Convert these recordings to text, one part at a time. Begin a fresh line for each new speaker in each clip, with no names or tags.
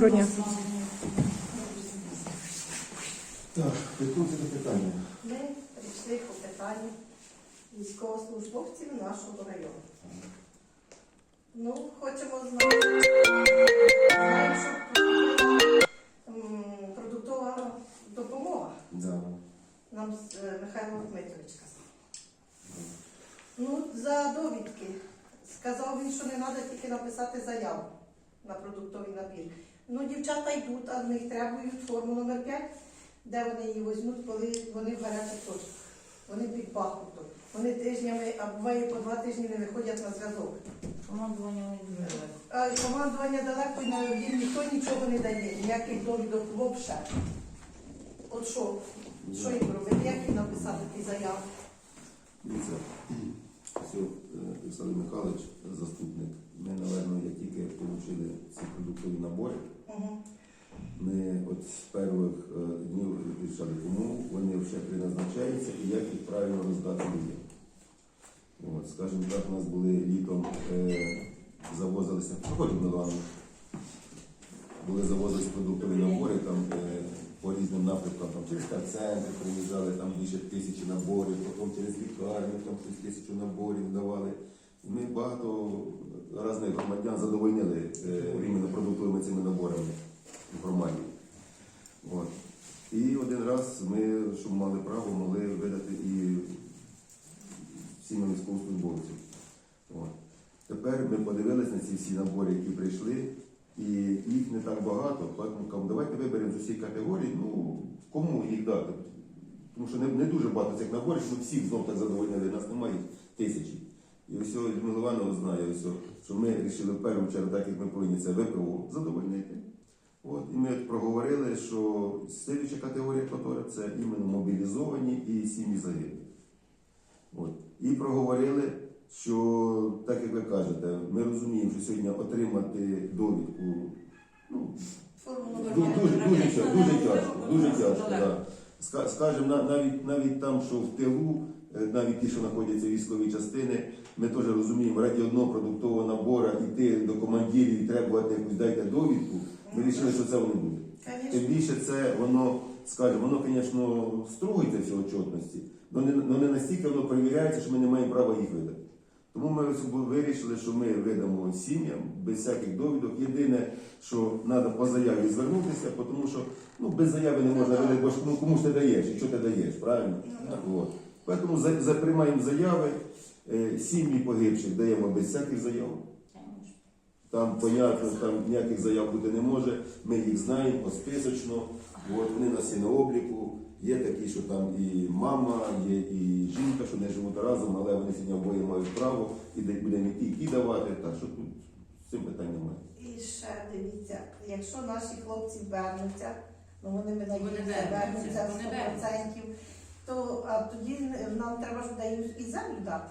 Доброго дня.
Так, підходьте до питання.
Ми прийшли по питанню військовослужбовців нашого району. Ну, хочемо знати, знаємо, що продуктова допомога.
Да.
Нам е, Михайло Дмитрович сказав. Ну, за довідки. Сказав він, що не треба тільки написати заяву на продуктовий набір. Ну, дівчата йдуть, а в них требують форму номер 5, де вони її візьмуть, коли вони в гарячих точках. Вони під Бахмутом. Вони тижнями, а буває по два тижні не виходять на зв'язок.
Командування не далеко.
Командування далеко і на їм ніхто нічого не дає, ніяких довідок взагалі. От що? Що їм робити? Як їм написати ті заяви?
Дивіться, все, е, Олександр Михайлович, заступник. Ми, напевно, як тільки отримали ці продуктові набори,
Угу.
ми от з перших е, днів вирішали, кому вони вже призначаються і як їх правильно роздати людям. От, скажімо так, у нас були літом, е, завозилися, проходимо Милану, були завозились продуктові набори там, е, по різним напрямкам, там, через центр приїжджали, там більше тисячі наборів, потім через лікарню, там щось тисячу наборів давали. Ми багато різних громадян задовольнили е, іменно продуктовими цими наборами в громаді. От. І один раз ми, щоб мали право, могли видати і всім військовослужбовців. От. Тепер ми подивилися на ці всі набори, які прийшли, і їх не так багато. Тому кажу, давайте виберемо з усіх категорій, ну, кому їх дати. Тому що не, не дуже багато цих наборів, щоб всіх знов так задовольнили, нас немає тисячі. І ось Людмила Івановна знає, ось, що ми вирішили в першу чергу, так як ми повинні це ВПО задовольнити. От, і ми проговорили, що слідча категорія, яка це іменно мобілізовані і сім'ї загиблих. От. І проговорили, що, так як ви кажете, ми розуміємо, що сьогодні отримати довідку ну,
Форму
Ду-
номер 5.
Дуже, дуже, тяжко, дуже тяжко, дуже тяжко, да. Скажемо, навіть, навіть там, що в тилу, навіть ті, що знаходяться в військовій частини, ми теж розуміємо, раді одного продуктового набору йти до командирів і требувати якусь дайте довідку, ми вирішили, що це воно буде. Тим більше це воно, скажімо, воно, звісно, стругується всі отчетності, але не, настільки воно перевіряється, що ми не маємо права їх видати. Тому ми вирішили, що ми видамо сім'ям без всяких довідок. Єдине, що треба по заяві звернутися, тому що ну, без заяви не можна видати, бо ну, кому ж ти даєш і що ти даєш, правильно?
Ну,
От. Тому за, за, приймаємо заяви, е, сім'ї погибших даємо без всяких заяв. Там, понятно, там ніяких заяв бути не може. Ми їх знаємо списочно. От, вони нас на обліку. Є такі, що там і мама, є і жінка, що не живуть разом, але вони сьогодні обоє мають право, і де будемо і ті, і давати. Так що тут з цим питань немає.
І ще дивіться, якщо наші хлопці вернуться, ну вони ми надіємося,
вернуться,
вернуться
вони
100%, то а тоді нам треба ж і землю дати.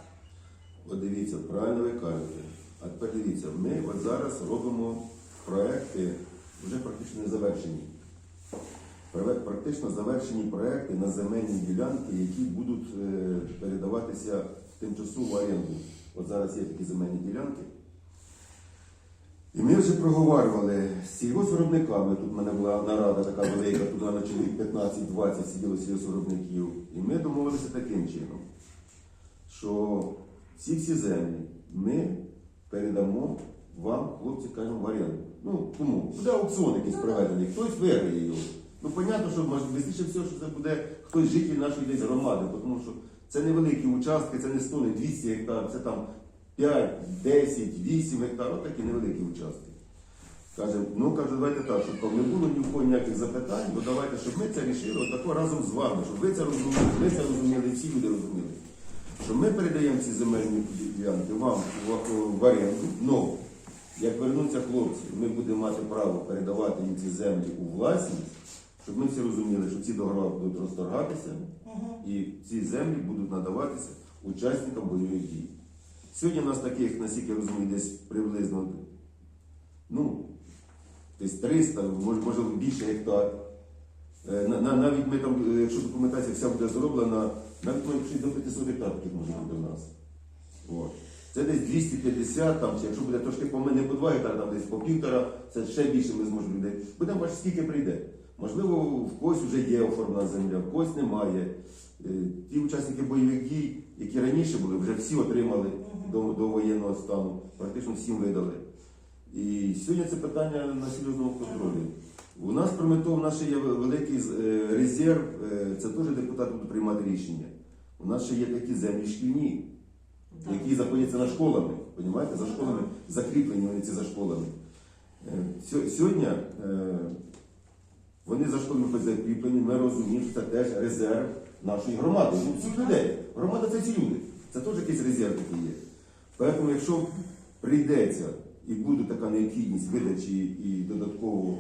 От дивіться, правильно ви кажете. А тепер дивіться, ми от зараз робимо проекти вже практично завершені. Практично завершені проекти на земельні ділянки, які будуть е, передаватися в тимчасову оренду. От зараз є такі земельні ділянки. І ми вже проговорювали з сільгоспвиробниками, тут в мене була нарада така велика, туди на чоловік 15-20 сиділо сільгоспвиробників. І ми домовилися таким чином, що ці всі землі ми передамо вам, хлопці, кажемо, в оренду. Ну, кому? Буде аукціон якийсь проведений, хтось виграє його. Ну, понятно, що швидше всього, що це буде хтось житель нашої десь громади, тому що це невеликі участки, це не 100, не 200 гектар, це там 5, 10, 8 гектар, отакі невеликі участки. Каже, ну каже, давайте так, щоб не було ні в кого ніяких запитань, бо давайте, щоб ми це рішили отако разом з вами, щоб ви це розуміли, ви це розуміли, всі люди розуміли. Що ми передаємо ці земельні ділянки вам в, оренду, но як вернуться хлопці, ми будемо мати право передавати їм ці землі у власність, щоб ми всі розуміли, що ці договори будуть розторгатися і ці землі будуть надаватися учасникам бойових дій. Сьогодні в нас таких, наскільки я розумію, десь приблизно ну, десь 300, може, більше гектар. Е, на- на- Навіть ми там, е, якщо документація вся буде зроблена, навіть ми якщо до 500 гектар може бути у нас. Це десь 250, там, чи якщо буде трошки по мене по 2 гектари, там десь по півтора, це ще більше ми зможемо людей. Будемо бачити, скільки прийде. Можливо, в когось вже є оформлена земля, в когось немає. Е, Ті учасники бойових дій, які раніше були, вже всі отримали до, до воєнного стану, практично всім видали. І сьогодні це питання на серйозному контролі. У нас мету, у нас ще є великий е, резерв, е, це теж депутати будуть приймати рішення. У нас ще є такі землі шкільні, які знаходяться на школами. Понімаєте? За школами закріплені вони ці за школами. Сьогодні вони за школами хоч закріплені, ми розуміємо, що це теж резерв нашої громади, ну, всіх людей. Громада це ці люди. Це теж якийсь резерв такий є. Тому, якщо прийдеться і буде така необхідність видачі і додатково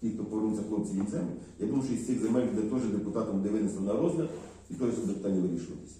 ті, хто повернуться хлопці їм землі, я думаю, що із цих земель буде теж депутатам буде винесено на розгляд і теж це питання вирішуватися.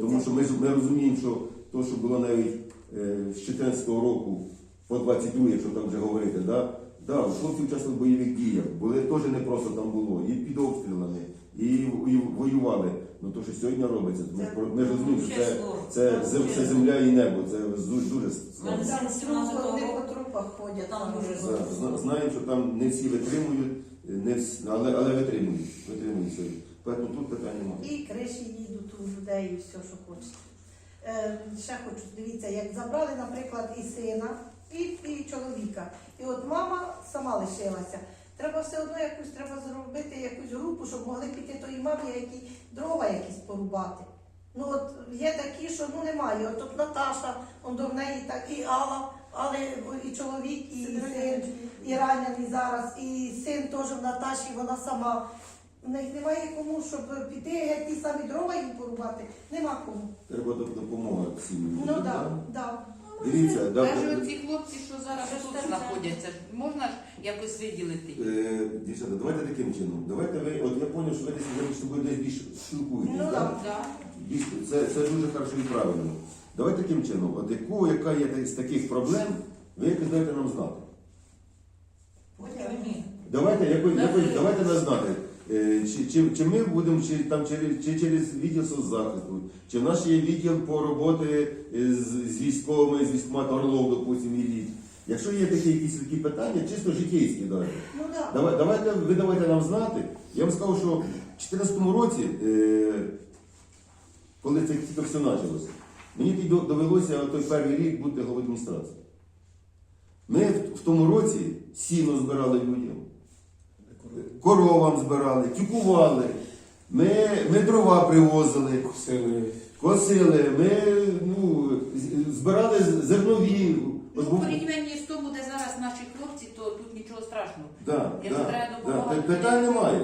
Тому що ми, ми розуміємо, що то, що було навіть е, з 2014 року по 22, якщо так вже говорити, да, да, хлопці участвували в бойових діях, були теж не просто там було, і під обстрілами, і, і воювали. Ну то, що сьогодні робиться, ми, ж про- ми ж розуміємо, що це, це, зем- це земля і небо, це дуже, дуже складно.
там
З
трупи,
17-го
вони по трупах ходять.
Там дуже.
Зна- зна- Знаємо, що там не всі витримують, не всі, але, але витримують. Витримують сьогодні. Тому тут питань немає.
І криші їдуть у людей, і все, що хочете. Е, ще хочу, дивіться, як забрали, наприклад, і сина, і, і чоловіка. І от мама сама лишилася. Треба все одно якусь треба зробити якусь групу, щоб могли піти тої мамі, які дрова якісь порубати. Ну от є такі, що ну немає. От тут Наташа, он до неї так, і Алла, але і чоловік, і син, і ранений зараз, і син теж в Наташі, вона сама. У них немає кому, щоб піти геть ті самі дрова їм порубати. Нема кому.
Треба допомога всім.
Ну так, да, да.
Дивіться, да,
Навіть оці хлопці, що зараз
ж
тут знаходяться, можна ж якось виділити?
Е, Дівчата, давайте таким чином. Давайте ви, от я зрозумів, що ви десь між собою десь більше спілкуєтесь.
Ну,
да?
да.
Да.
Це, це дуже хорошо і правильно. Давайте таким чином, от яку, яка є з таких проблем, ви якось даєте нам знати.
Ні.
Давайте, якось, якось, давайте нас знати. Е, Чи, чи, чи ми будемо чи, там, через, чи через відділ соцзахисту, чи в нас є відділ по роботи з, з військовими, з військомату Орлов, допустимо, і Якщо є такі якісь такі питання, чисто житейські, давайте.
Ну да.
Давай, давайте, ви давайте нам знати. Я вам скажу, що в 2014 році, е, коли це тільки все почалося, мені довелося той перший рік бути головою адміністрації. Ми в, в тому році сіно збирали людям, коровам збирали, тюкували, ми, ми дрова привозили,
Косили.
косили, ми ну, збирали зернові.
Ну, в порівнянні з тому, де зараз наші хлопці, то тут нічого страшного.
Да,
Якщо
да,
треба
да.
допомагати,
Пи- Питань немає.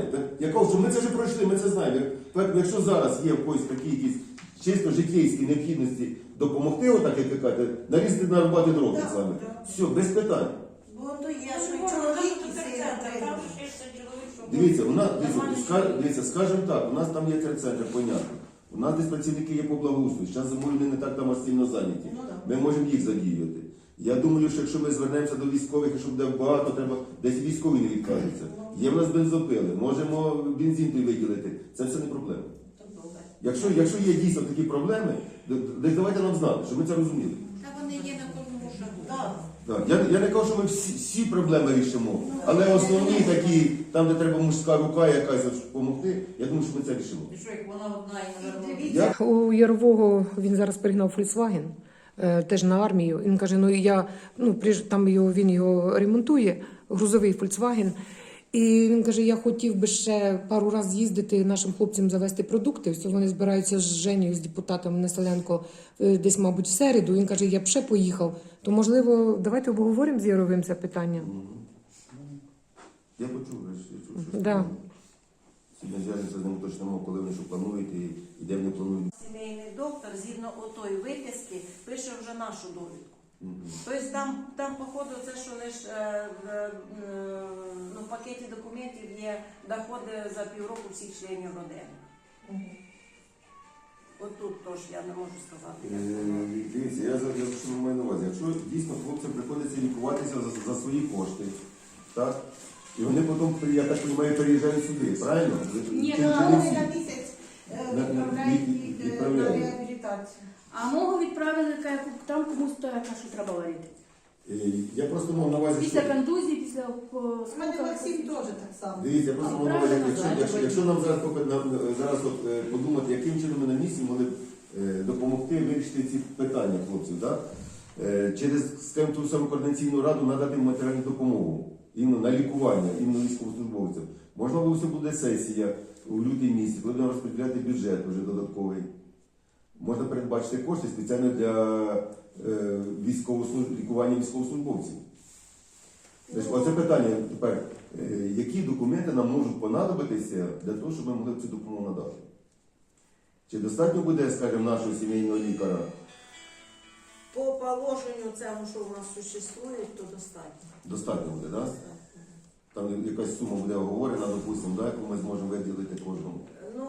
Що ми це вже пройшли, ми це знаємо. Як- Якщо зараз є в когось такі якісь чисто життєйські необхідності допомогти, отак як ви кажете, нарізати на роботи дров
Да,
так само.
да.
Все, без питань.
Бо то
Я
що чоловік,
там
і
тут
син.
терцентр,
окремо.
там ще ж чоловік, що
Дивіться, у нас дивіться, ска- дивіться, скажімо так, у нас там є терцентр, понятно. У нас десь працівники є по благоустрою. Зараз вони не так там аж сильно зайняті.
Ну да.
Ми можемо їх задіювати. Я думаю, що якщо ми звернемося до військових, якщо буде багато, треба десь військові не відкажуться. Є в нас бензопили, можемо бензин той виділити. Це все не проблема.
Добре.
Якщо, якщо є дійсно такі проблеми, д- десь давайте нам знати, щоб ми це розуміли.
Та вони є на кожному шагу.
Так, я, я не кажу, що ми всі, всі проблеми рішимо, але основні такі, там, де треба мужська рука якась допомогти, я думаю, що ми це рішимо.
І що, як вона одна і.
Я
У Ярового він зараз пригнав Volkswagen, е, теж на армію. Він каже: ну я ну там його він його ремонтує, грузовий Volkswagen. І він каже: я хотів би ще пару разів з'їздити нашим хлопцям завести продукти. Ось вони збираються з Женєю, з депутатом Неселенко, е, десь, мабуть, в середу. Він каже, я б ще поїхав. То можливо, давайте обговоримо з Яровим це питання.
Я почув, я чув, що
Да.
сьогодні зв'яжемося з ним точно, коли вони що планують і, і де вони планують.
Сімейний доктор згідно отої виписки пише вже нашу довідку. Тобто там, там походу, це що лише е, е, е, ну, в пакеті документів є доходи за півроку всіх членів родини. От тут теж я не можу сказати. як воно.
Е, Дивіться, я за я що маю на увазі. Якщо дійсно хлопцям приходиться лікуватися за, за свої кошти, так? І вони потім, я так розумію, переїжджають сюди, правильно?
Ні,
Чи- чи не
вони
всі?
на місяць е,
На- на-
відправляють їх е, на
відправляють.
реабілітацію.
А мого відправили там комусь то яка, що треба варити.
Е, Я просто мав на увазі,
Після
що...
контузії, після
У мене Максим теж так само.
Дивіться, я просто мав на увазі, якщо, якщо, якщо нам зараз, поки- нам, е, зараз от, е, подумати, яким чином ми на місці могли б е, допомогти вирішити ці питання хлопців, да? Е, через скажімо, ту саму координаційну раду надати матеріальну допомогу іменно на лікування, іменно військовослужбовцям. Можливо, все буде сесія у лютий місяць, коли будемо розподіляти бюджет вже додатковий. Можна передбачити кошти спеціально для е, лікування військовослужбовців. Значить, Оце питання тепер. Е, Які документи нам можуть понадобитися для того, щоб ми могли цю допомогу надати? Чи достатньо буде, скажімо, нашого сімейного лікаря?
По положенню цьому, що у нас существує, то достатньо.
Достатньо буде, так? Да? Там якась сума буде оговорена, допустимо, да, яку ми зможемо виділити кожному.
Ну,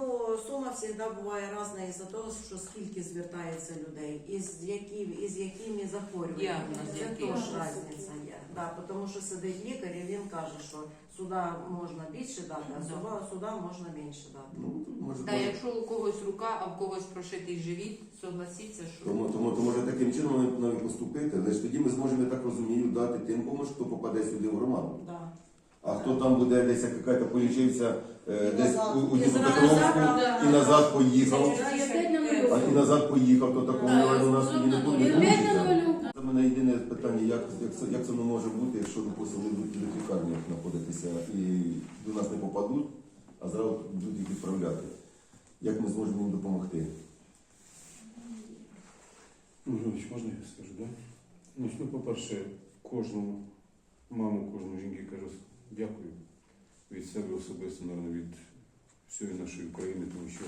сума завжди буває різна із-за того, що скільки звертається людей, із, які, із якими захворюваннями.
Діагноз
Це
який.
теж різниця є. Да, тому що сидить лікар і він каже, що сюди можна більше дати, а сюди, сюди можна менше дати.
Ну, може,
Та
може.
якщо у когось рука, а в когось прошитий живіт, согласіться, що
Тому, тому, то може таким чином навіть- навіть поступити. Значить, тоді ми зможемо, я так розумію, дати тим комусь, хто попаде сюди в громаду.
Да.
А хто там буде десь як якась полічився е, десь у, у
І
Дніпропетровську
назад,
і назад поїхав. А і назад поїхав, то такого у нас тоді не буде. Це мене єдине питання, як, як, це, як це не може бути, якщо, допустимо, вони будуть в лікарні знаходитися і до нас не попадуть, а зразу будуть їх відправляти. Як ми зможемо їм допомогти?
Михайлович, можна я скажу, да? Ну, ну, по-перше, кожному маму, кожному жінки кажу дякую від себе особисто, мабуть, від всієї нашої України, тому що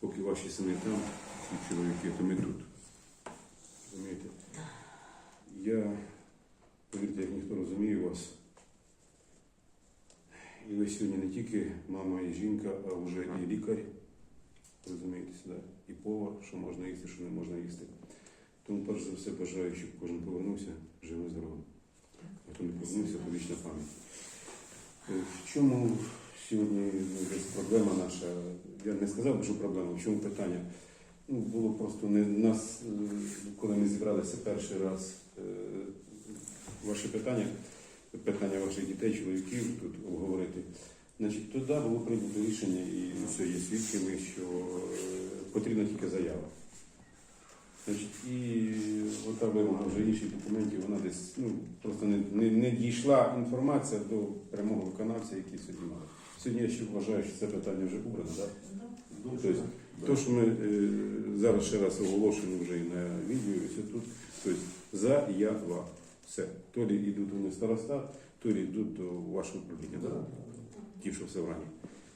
поки ваші сини там, ці чоловіки, то ми тут. Розумієте? Я, повірте, як ніхто розумію вас. І ви сьогодні не тільки мама і жінка, а вже і лікар. Розумієте, да? і повар, що можна їсти, що не можна їсти. Тому перш за все бажаю, щоб кожен повернувся живим здоровим. Хто не повернувся, то вічна пам'ять. Е, В чому сьогодні проблема наша? Я не сказав що проблема, в чому питання? Ну, було просто не нас, е, коли ми зібралися перший раз, е, ваше питання, питання ваших дітей, чоловіків тут обговорити. Значить, тоді було прийнято рішення, і все є свідками, що потрібна тільки заява. Значить, і ота вимога вже інших документів, вона десь ну, просто не, не, не дійшла інформація до прямого виконавця, який сьогодні мав. Сьогодні я ще вважаю, що це питання вже убрано. Да? Тобто, то, що ми е, зараз ще раз оголошуємо вже і на відео, і все тут, тобто заява. Все. То лі йдуть вони в старостат, то лі йдуть до вашого управління. Да? Ті, що все в рані.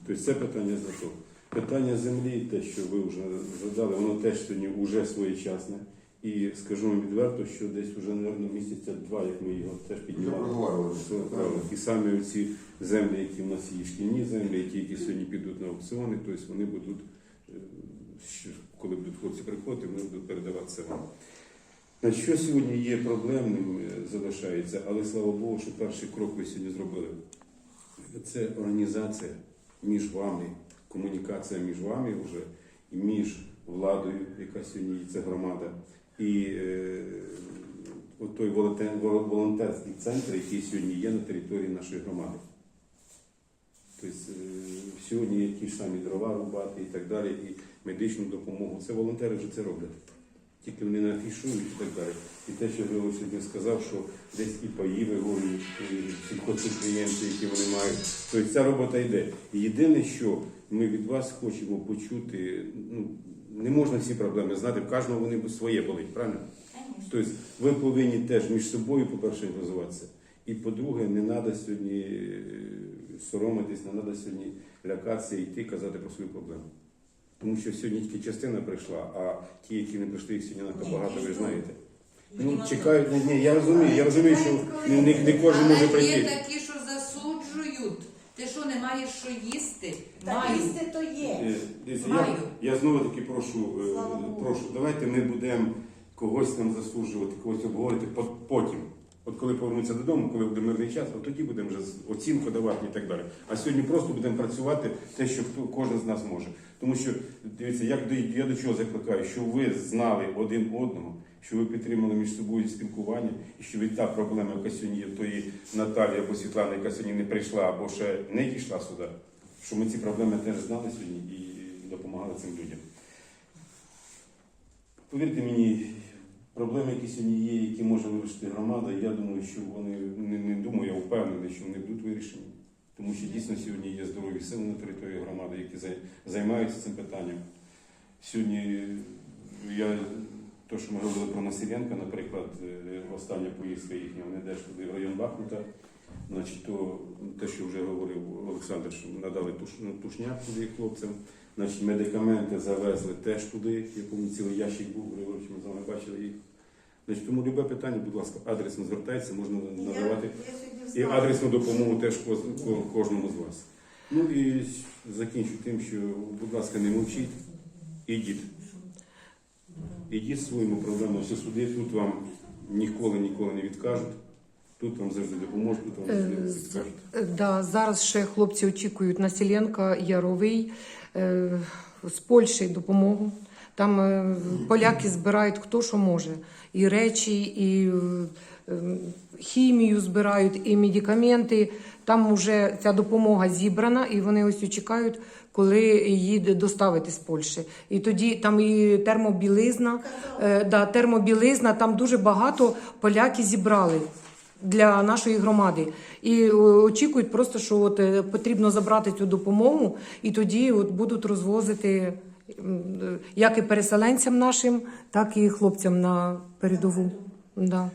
Тобто це питання за то. Питання землі, те, що ви вже задали, воно теж сьогодні вже своєчасне. І скажу вам відверто, що десь вже, мабуть, місяця два, як ми його теж піднімали. І саме ці землі, які в нас є шкільні землі, ті, які сьогодні підуть на аукціони, тобто вони будуть, е, коли будуть хлопці приходити, вони будуть передаватися вам. Значить, що сьогодні є проблемним, е, залишається, але слава Богу, що перший крок ви сьогодні зробили. Це організація між вами, комунікація між вами вже і між владою, яка сьогодні є, це громада, і е, той волонтерський центр, який сьогодні є на території нашої громади. Тобто е, сьогодні ті ж самі дрова рубати і так далі, і медичну допомогу. Це волонтери вже це роблять. Тільки вони не афішують і так далі. І те, що Григорій сьогодні сказав, що десь і паї вигонюють, і сільхозпідприємці, які вони мають. Тобто ця робота йде. І єдине, що ми від вас хочемо почути, ну, не можна всі проблеми знати, в кожного вони своє болить, правильно? Тобто ви повинні теж між собою, по-перше, розвиватися. І по-друге, не треба сьогодні е, соромитись, не треба сьогодні лякатися і йти казати про свою проблему. Тому що сьогодні тільки частина прийшла, а ті, які не прийшли, їх сьогодні надто багато, ви знаєте. Ну, чекають, ні, ні, я розумію, я розумію, що не, не, кожен може прийти.
Ти що не маєш що їсти?
Так
Маю.
їсти то є.
Е, дивіться,
Маю.
Я, я знову таки прошу, е,
Слава Богу.
прошу, давайте ми будемо когось там засуджувати, когось обговорити по- потім. От коли повернуться додому, коли буде мирний час, от тоді будемо вже з- оцінку давати і так далі. А сьогодні просто будемо працювати те, що хто кожен з нас може. Тому що дивіться, як до я до чого закликаю, що ви знали один одного, що ви підтримали між собою спілкування, і що від та проблема, яка сьогодні є в тої Наталі або Світлани, яка сьогодні не прийшла або ще не дійшла сюди, що ми ці проблеми теж знали сьогодні і допомагали цим людям. Повірте мені, проблеми, які сьогодні є, які може вирішити громада, я думаю, що вони не, не думаю, я впевнений, що вони будуть вирішені. Тому що дійсно сьогодні є здорові сили на території громади, які займаються цим питанням. Сьогодні я то, що ми говорили про Насиренка, наприклад, е, остання поїздка їхня, вони йдеш туди в район Бахмута. Значить, то те, що вже говорив Олександр, що надали туш, ну, тушняк туди хлопцям. Значить, медикаменти завезли теж туди, в якому цілий ящик був, Григорович, ми з вами бачили їх. Значить, тому любе питання, будь ласка, адресно звертайтеся, можна надавати і адресну допомогу теж кожному з вас. Ну і закінчу тим, що, будь ласка, не мовчіть, ідіть. Ідіть своїми проблемами все суди, тут вам ніколи ніколи не відкажуть, тут вам завжди допоможуть, тут вам завжди
Е. Е, Да, зараз ще хлопці очікують Насіленка, Яровий, е, з Польщі допомогу. Там е, поляки збирають хто що може. І речі, і е, е, хімію збирають, і медикаменти. Там вже ця допомога зібрана, і вони ось чекають, коли її доставити з Польщі. І тоді там і термобілизна, е, да, термобілизна, там дуже багато поляки зібрали для нашої громади. І е, очікують просто, що от е, потрібно забрати цю допомогу, і тоді от будуть розвозити е, як і переселенцям нашим, так і хлопцям на передову. Да.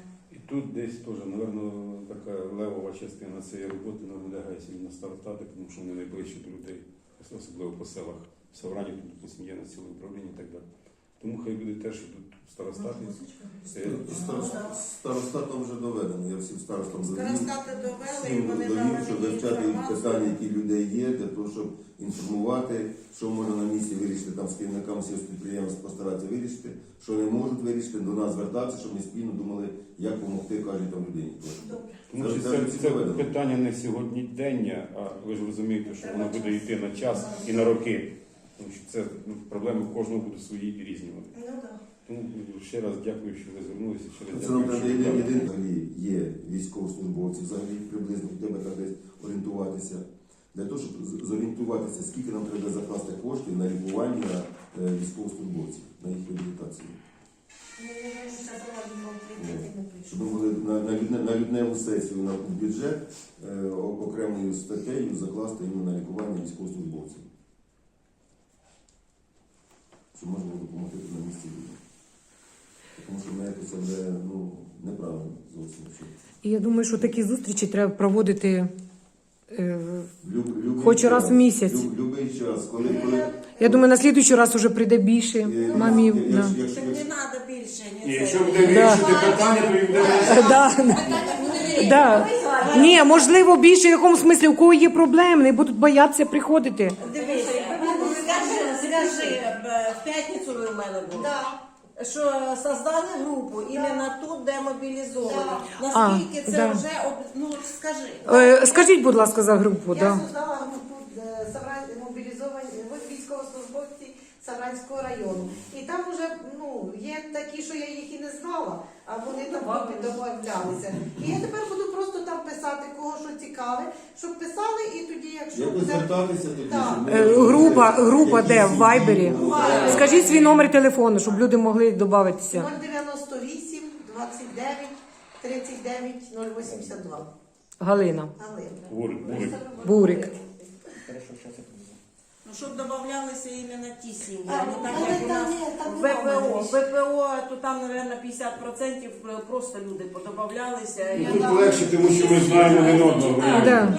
Тут десь теж, напевно, така левова частина цієї роботи налягає сьогодні на стартати, тому що вони найближчі до людей, особливо по селах. В Саврані тут, є на ціле управління і так далі. Тому хай люди теж йдуть в старостати.
Старостатом вже доведено, я всім старостам довів.
Старостати довели, і
Всім
вони
довів,
дали
щоб
мені
вивчати
інформацію.
питання, які людей є, для того, щоб інформувати, що можна на місці вирішити там з керівниками підприємств, постаратися вирішити, що не можуть вирішити, до нас звертатися, щоб ми спільно думали, як допомогти кожній там людині.
Добре.
Тому що це, це питання не сьогоднішнє, а ви ж розумієте, що воно буде йти на час і на роки. Тому що це ну, проблеми в кожного будуть свої і різні вони.
Ну так.
Тому ще раз дякую, що ви звернулися. Ще раз
Це нам
дякую,
треба
що
єдине,
ви
взагалі є військовослужбовці, взагалі приблизно треба так десь орієнтуватися. Для того, щоб з- зорієнтуватися, скільки нам треба закласти коштів на лікування е, військовослужбовців, на їх реабілітацію.
Ну.
Щоб ми могли на, на, людне, на людневу сесію на бюджет е, о- окремою статтею закласти іменно на лікування військовослужбовців. Щоб можна допомогти на місці людям. Тому що ми це вже ну, неправильно зовсім. Що
І я думаю, що такі зустрічі треба проводити. е,
Люб, любий
Хоч
час,
раз в місяць.
Люб, любий час, коли, коли
Я думаю, на слідуючий раз вже прийде більше
е,
мамів.
якщо-
Да.
якщо-
Так не треба більше,
Ні,
ні
якщо буде вирішити питання, то і буде
Да. Да. Ні, можливо, більше в якому смислі, у кого є проблеми, не будуть боятися приходити.
Дивись, скажи, скажи, е, в п'ятницю ви в мене були.
Да.
Що создали групу іменно тут, де мобілізовані.
Да.
Наскільки
А,
це
да.
вже об- ну скажи.
Е, Скажіть, будь ласка, за групу.
Я
Да.
создала групу е, Савранського району. І там вже ну, є такі, що я їх і не знала, а вони там групи. І я тепер буду просто там писати, кого що цікаве, щоб писали, і тоді, якщо
Якось
буде.
звертатися тоді,
Так.
щоб ми
Е, група- група
які
де? В
сім'ї,
Вайбері? Скажіть свій номер телефону, щоб люди могли додатися.
098 29 39 082.
Галина.
Галина.
Бурик, бурик.
Бурик.
Ну, щоб додавалися іменно ті сім'ї,
А,
а не
ну,
так,
але
як у
там
нас
ні, там
ВПО. ВПО, то там, мабуть, 50% просто люди подобавлялися.
Ну, тут легше, тому що ми знаємо один одного.
Да.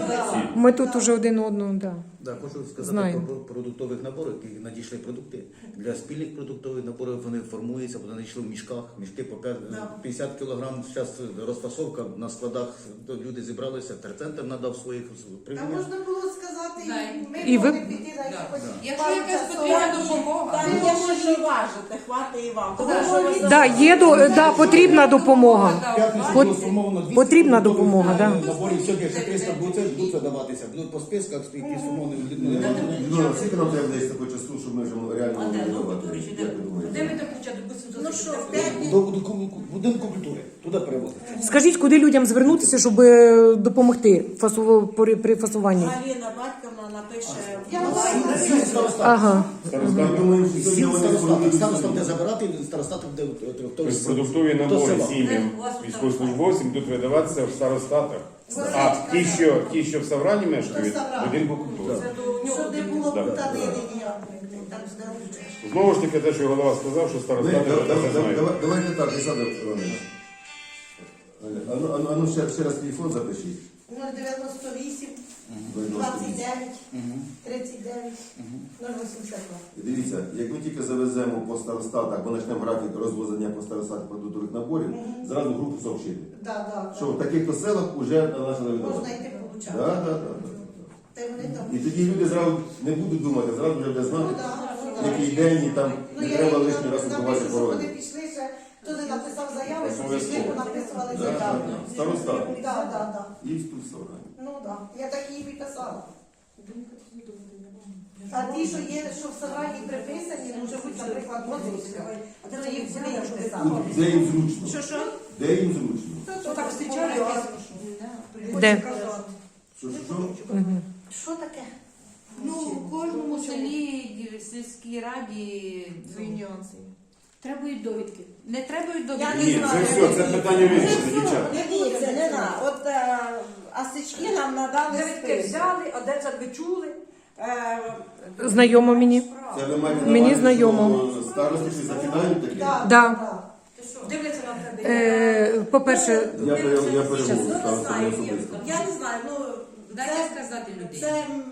Ми тут уже один одного, да.
Да, хочу сказати
Знаю.
про продуктових наборів, які надійшли продукти. Для спільних продуктових наборів вони формуються, вони надійшли в мішках, мішки по 5,
Да.
50 кг. Зараз розфасовка на складах, то люди зібралися, терцентр надав своїх примірів.
можна було сказати,
Да.
ми
І ви-
могли піти якось
Якщо
пару
якась
часов.
потрібна допомога,
Там є що важити, хватить і вам. Тому що ви
Да, є до, да, потрібна допомога.
П'ятницю
Пот-
було сформовано 200
потрібна допомога, да.
Наборів сьогодні ще 300 будуть, будуть видаватися. Будуть по списках, які сформовані людьми.
Ну, скільки нам треба десь такого часу, щоб ми вже реально могли реалізувати? Як ви
де ми так хоча, допустимо,
Ну що, в п'ятницю?
До будинку, будинку культури. Туди перевозити.
Скажіть, куди людям звернутися, щоб е, допомогти фасу, при, при фасуванні?
Аліна Батьківна напише
Я
в
знаю.
Ага.
Ми думаємо, що сьогодні вони
старостат.
формують
Староста буде забирати, старостат буде в- в- в- в-
Тобто продуктові набори сім'ям
тут
військовослужбовцям будуть видаватися в старостатах. А ті, що ті, що в Саврані мешкають, в будинку культури.
Це до нього
Щоб не було
Да.
путанини ніякої. Так здоров'я.
Знову ж таки, те, що голова сказав, що
Ми-
старостати
давай-
про це
давай-
знають.
давай- Давайте так, Олександр Іванович. А ну, а ну, а ну ще, ще раз телефон запишіть.
098
098.
29 39 082.
Дивіться, як ми тільки завеземо по старостатах, ми почнемо графік розвозення по старостатах продуктових наборів, зразу групу сообщити.
Да, да,
Що в таких-то селах вже почали
Можна йти получати.
да, да, да.
Та й вони там.
І тоді люди зразу не будуть думати, зразу вже буде
Ну,
знати,
да, ну, да.
який день і там
Ну,
не
я
треба
їм
лишній раз
напишу,
купувати
щоб
пороги.
Вони пішли ще, хто не написав заяви,
Обов'язково.
пішли, понаписували
Да, да. Староста.
Да, да, да.
І тут
Ну. Я так їм і писала. А ті, що є, що в Сараї приписані, може бути, наприклад, Мозовська, то їх сюди я писала.
Де їм зручно?
Що що?
Де їм зручно?
Що так встрічали?
Де?
Що, що, що?
Таке?
Ну, в кожному селі, в сільській раді
Треба і довідки.
не треба й до
Я
Ні, це все, це питання вирішено, дівчата.
Не дивіться, не на. От е, асички нам надали
Довідки
список.
взяли, а де це ви чули?
Е,
Знайомо мені.
Це ви маєте на
Мені
увазі,
знайомо.
що Старости що закидають такі?
Да,
Да.
Дивляться на тебе.
Е, по-перше,
Я, пере, я перевожу
Ну, не знаю,
особисто.
я не знаю, ну
Дайте сказати людей.
це м,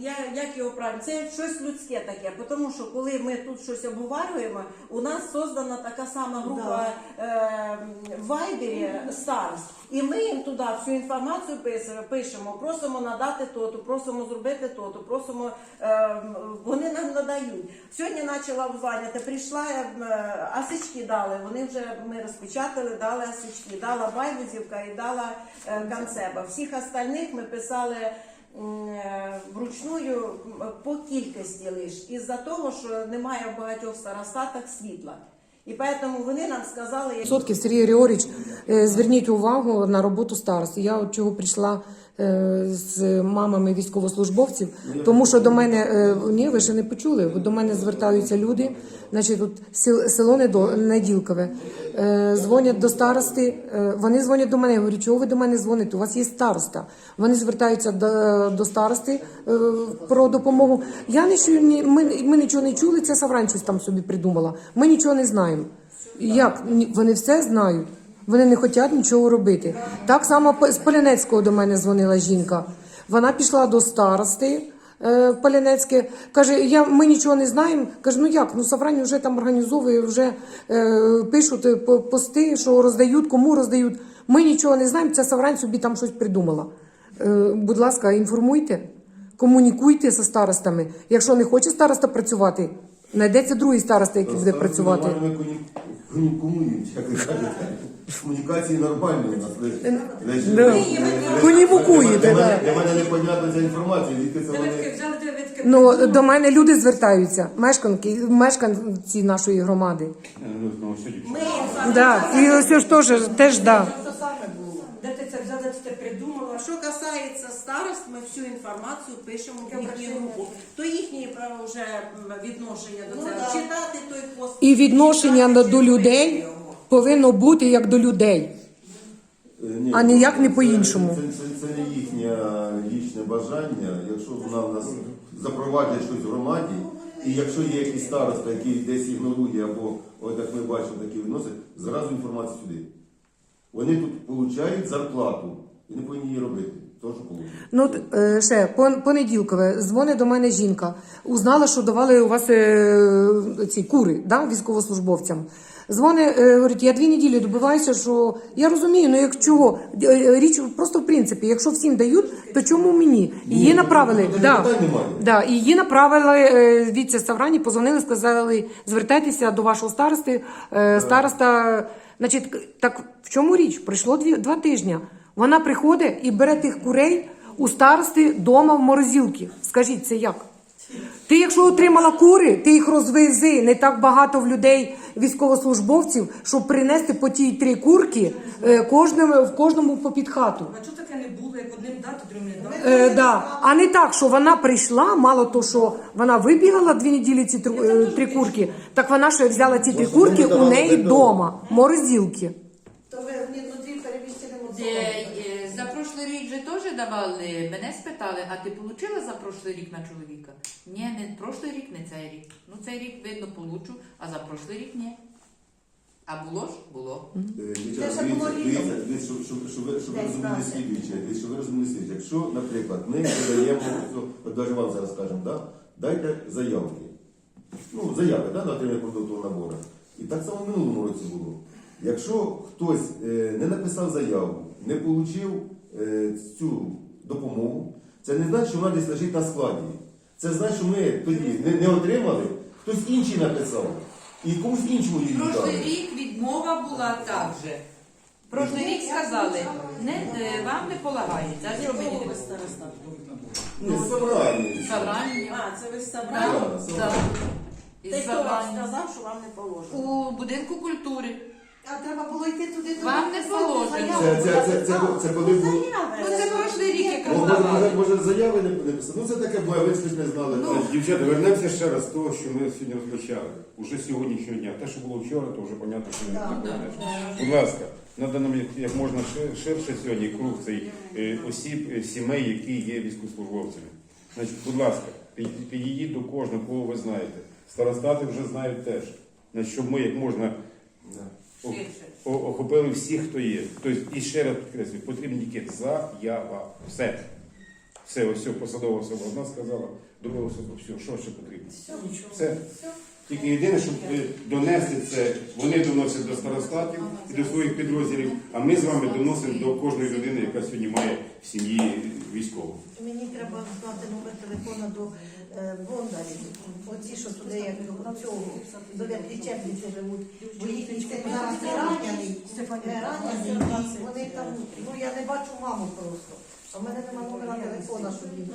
я, як його правильно, це щось людське таке, тому що коли ми тут щось обговорюємо, у нас создана така сама група е, в Вайбері старост, і ми їм туди всю інформацію пишемо, просимо надати то-то, просимо зробити то-то, просимо, е, вони нам надають. Сьогодні почала обзванювати, прийшла, е, асички дали, вони вже ми розпечатали, дали асички, дала Байбузівка і дала е, Канцеба. Всіх остальних ми писали е, вручную по кількості лиш, із-за того, що немає в багатьох старостатах світла. І тому вони нам сказали,
Сотків Сергій Григорович, е, зверніть увагу на роботу старості. Я от чого прийшла е, з мамами військовослужбовців, тому що до мене е, ні, ви ще не почули. До мене звертаються люди. Значить, тут сел- село Неділкове. Е, Дзвонять до старости. е, Вони дзвонять до мене. Я говорю, чого ви до мене дзвоните? У вас є староста. Вони звертаються до, до старости е, про допомогу. Я не ми, ми нічого не чули. Це Саврань щось там собі придумала. Ми нічого не знаємо. Як? Вони все знають. Вони не хочуть нічого робити. Так само з Полянецького до мене дзвонила жінка. Вона пішла до старости е, в Полянецьке, каже, я, ми нічого не знаємо. Каже, ну як? Ну Саврані вже там організовує, вже е, пишуть е, по- пости, що роздають, кому роздають. Ми нічого не знаємо, ця Саврань собі там щось придумала. Е, будь ласка, інформуйте, комунікуйте зі старостами. Якщо не хоче староста працювати, знайдеться другий староста, який буде працювати.
комунікують, як ви кажете. Комунікації нормальні у нас. Ви
Да.
Для мене-
да.
Для мене непонятна ця інформація, звідки це вони...
Ну до мене люди звертаються, мешканки, мешканці нашої громади.
Ну, знову сьогодні.
ми їм
Да, і ось ж теж теж да.
Що?
Де ти це взяла, ти це придумала?
Що касається старост, ми всю інформацію пишемо в їхню групу. То їхні право вже м, відношення до
Ну,
цього. Читати той пост.
І відношення
читати,
до
чи
людей. Повинно бути як до людей.
Е, ні,
А ніяк не
це-
по-іншому.
Це, це, це не їхнє лічне бажання. Якщо вона в нас запровадять щось в громаді, і якщо є якийсь староста, який десь ігнорує, або от як ми бачимо, такі виносить, зразу інформацію сюди. Вони тут отримують зарплату і не повинні її робити. То, що получить.
Ну, от, е, ще пон- понеділкове дзвонить до мене жінка. Узнала, що давали у вас е, ці кури да, військовослужбовцям. Дзвони, е, говорить, я дві неділі добиваюся, що я розумію, ну як чого Е, річ просто в принципі, якщо всім дають, то чому мені? Її направили. Да,
питань немає.
да, і її направили е, від Саврані, позвонили, сказали, звертайтеся до вашого старости. Е, Староста, значить, так в чому річ? Пройшло дві, два тижні. Вона приходить і бере тих курей у старости дома в морозилки. Скажіть, це як? Ти, якщо отримала кури, ти їх розвези. Не так багато в людей, військовослужбовців, щоб принести по ті три курки е, кожному, в кожному по під хату.
А чого таке не було, як одним дати, другим не дати?
Е, да. А не так, що вона прийшла, мало то, що вона вибігала дві неділі ці тру- е, три курки, так вона ще взяла ці три курки у неї вдома, морозилки.
То ви ні
рік же теж давали. Мене спитали, а ти отримала за прошлий рік на чоловіка? Ні, не прошлий рік, не цей рік. Ну цей рік видно получу, а за прошлий рік ні. А було ж? Було.
Е, дивіться, дивіться, дивіться, щоб, щоб, щоб ви, щоб ви розуміли слідуюче, дивіться, щоб ви розуміли слідуюче. Якщо, наприклад, ми подаємо, ну, от навіть вам зараз скажемо, да? дайте заявки. Ну, заяви да, на отримання продуктового набору. І так само в минулому році було. Якщо хтось е, не написав заяву, не отримав е, цю допомогу, це не значить, що вона десь лежить на складі. Це значить, що ми тоді не, не отримали, хтось інший написав. І комусь іншому її віддали.
Прошлий рік відмова була так же. Прошлий рік сказали, не, е, вам не полагається. А
ви староста?
Ні, собрання.
Собрання.
А, це ви
Да,
собрали?
да.
Та
Із
хто вам
собрання.
сказав, що вам не положено?
У будинку культури.
А треба було йти туди. туди
Вам не
писати
положено.
заяву.
Це, це, це, це, це коли був.
Ну це прошлий рік якраз
Ну, може, може, може, заяви не, писали. Ну це таке буває, ви ж не знали.
Ну,
Дівчата, вернемося ще раз з того, що ми сьогодні розпочали. Уже з сьогоднішнього дня. Те, що було вчора, то вже понятно, що не
Так,
так.
так.
Будь ласка, надо нам як, як можна шир- ширше сьогодні круг цей е, осіб, е, сімей, які є військовослужбовцями. Значить, будь ласка, під- підійдіть до кожного, кого ви знаєте. Старостати вже знають теж. Значить, щоб ми як можна
Ширше.
о- охопили всіх, хто є. Тобто, і ще раз підкреслюю, потрібна тільки заява. Все. Все, ось все, посадова особа одна сказала, друга особа, все, що ще потрібно? Все. Тільки єдине, щоб донести це, вони доносять до старостатів і до своїх підрозділів, а ми з вами доносимо до кожної людини, яка сьогодні має в сім'ї військову.
Мені треба знати номер телефона до е, Бондарів. Оці, що туди, як до цього, до лічебниці живуть. Бо їхній син зараз не ранений, е, вони там, ну я не бачу маму просто. А в мене нема номера телефона, щоб їм.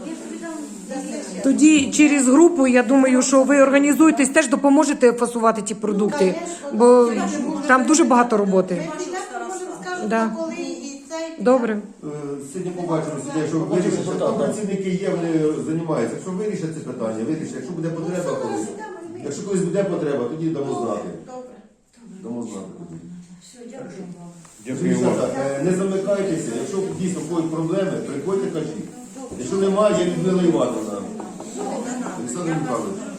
Тоді через групу, я думаю, що ви організуєтесь, теж допоможете фасувати ті продукти, бо там дуже багато роботи.
Ми скажемо,
Да.
коли і цей.
Добре.
Е, Сьогодні побачимо, сьогодні, якщо вирішать, там працівники є, вони займаються. Якщо вирішать це питання, вирішать. Якщо буде потреба колись, якщо колись буде потреба, тоді дамо знати.
Добре.
Дамо знати тоді.
Дякую вам.
Дівчата, вам. не замикайтеся, якщо дійсно будуть проблеми, приходьте кажіть. Якщо немає, є Людмила Івановна. Олександр Михайлович.